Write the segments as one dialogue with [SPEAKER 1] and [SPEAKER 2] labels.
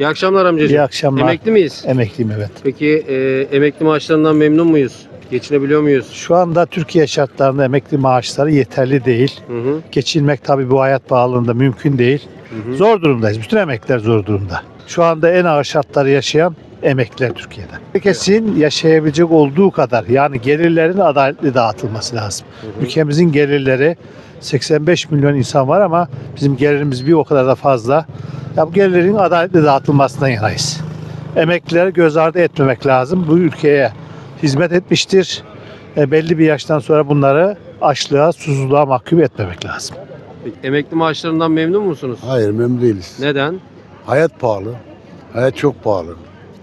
[SPEAKER 1] İyi akşamlar amcacığım.
[SPEAKER 2] İyi akşamlar.
[SPEAKER 1] Emekli miyiz?
[SPEAKER 2] Emekliyim evet.
[SPEAKER 1] Peki e, emekli maaşlarından memnun muyuz? Geçinebiliyor muyuz?
[SPEAKER 2] Şu anda Türkiye şartlarında emekli maaşları yeterli değil.
[SPEAKER 1] Hı hı.
[SPEAKER 2] Geçinmek tabii bu hayat pahalılığında mümkün değil.
[SPEAKER 1] Hı hı.
[SPEAKER 2] Zor durumdayız. Bütün emekliler zor durumda. Şu anda en ağır şartları yaşayan emekliler Türkiye'de. Herkesin yaşayabilecek olduğu kadar yani gelirlerin adaletli dağıtılması lazım.
[SPEAKER 1] hı.
[SPEAKER 2] Ülkemizin gelirleri 85 milyon insan var ama bizim gelirimiz bir o kadar da fazla. Ya bu gelirlerin adaletli dağıtılmasından yanayız. Emeklileri göz ardı etmemek lazım. Bu ülkeye hizmet etmiştir. E, belli bir yaştan sonra bunları açlığa, susuzluğa mahkum etmemek lazım.
[SPEAKER 1] Peki, emekli maaşlarından memnun musunuz?
[SPEAKER 3] Hayır memnun değiliz.
[SPEAKER 1] Neden?
[SPEAKER 3] Hayat pahalı. Hayat çok pahalı.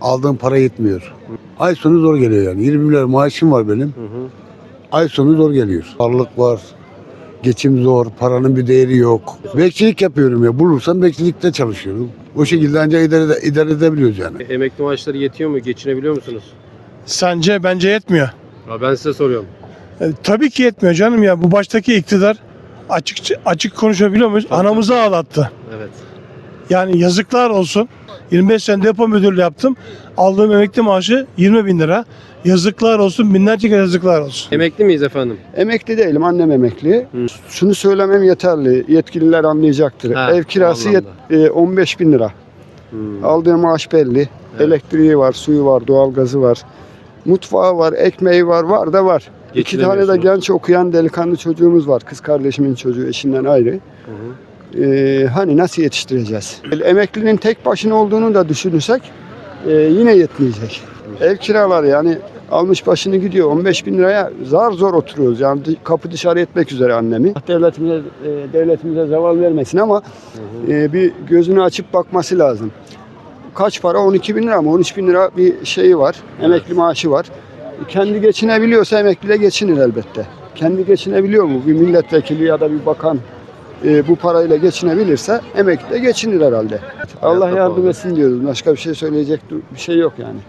[SPEAKER 3] Aldığım para yetmiyor. Ay sonu zor geliyor yani. 20 lira maaşım var benim.
[SPEAKER 1] Hı hı.
[SPEAKER 3] Ay sonu zor geliyor. Varlık var. Geçim zor. Paranın bir değeri yok. Bekçilik yapıyorum ya. Bulursam bekçilikte çalışıyorum. O şekilde ancak idare, idare edebiliyoruz yani.
[SPEAKER 1] E, Emekli maaşları yetiyor mu? Geçinebiliyor musunuz?
[SPEAKER 4] Sence bence yetmiyor.
[SPEAKER 1] Ha, ben size soruyorum.
[SPEAKER 4] E, tabii ki yetmiyor canım ya. Bu baştaki iktidar açık açık konuşabiliyor muyuz?
[SPEAKER 1] Tabii,
[SPEAKER 4] Anamızı ağlattı.
[SPEAKER 1] Evet.
[SPEAKER 4] Yani yazıklar olsun. 25 sene depo müdürlüğü yaptım. Aldığım emekli maaşı 20 bin lira. Yazıklar olsun. Binlerce kere yazıklar olsun.
[SPEAKER 1] Emekli miyiz efendim?
[SPEAKER 5] Emekli değilim, annem emekli.
[SPEAKER 1] Hı.
[SPEAKER 5] Şunu söylemem yeterli, yetkililer anlayacaktır.
[SPEAKER 1] Ha,
[SPEAKER 5] Ev kirası yet- e, 15 bin lira.
[SPEAKER 1] Hmm.
[SPEAKER 5] Aldığı maaş belli.
[SPEAKER 1] Evet.
[SPEAKER 5] Elektriği var, suyu var, doğalgazı var. Mutfağı var, ekmeği var, var da var. İki tane de genç okuyan delikanlı çocuğumuz var. Kız kardeşimin çocuğu eşinden ayrı.
[SPEAKER 1] Hı hı.
[SPEAKER 5] Ee, hani nasıl yetiştireceğiz? Emeklinin tek başına olduğunu da düşünürsek e, yine yetmeyecek. Ev kiraları yani almış başını gidiyor 15 bin liraya zar zor oturuyoruz. Yani kapı dışarı etmek üzere annemi. Devletimize, e, devletimize zeval vermesin ama e, bir gözünü açıp bakması lazım. Kaç para? 12 bin lira mı? 13 bin lira bir şeyi var. Emekli maaşı var. Kendi geçinebiliyorsa emekli de geçinir elbette. Kendi geçinebiliyor mu? Bir milletvekili ya da bir bakan e, bu parayla geçinebilirse emekli de geçinir herhalde. Allah yardım etsin diyoruz. Başka bir şey söyleyecek bir şey yok yani.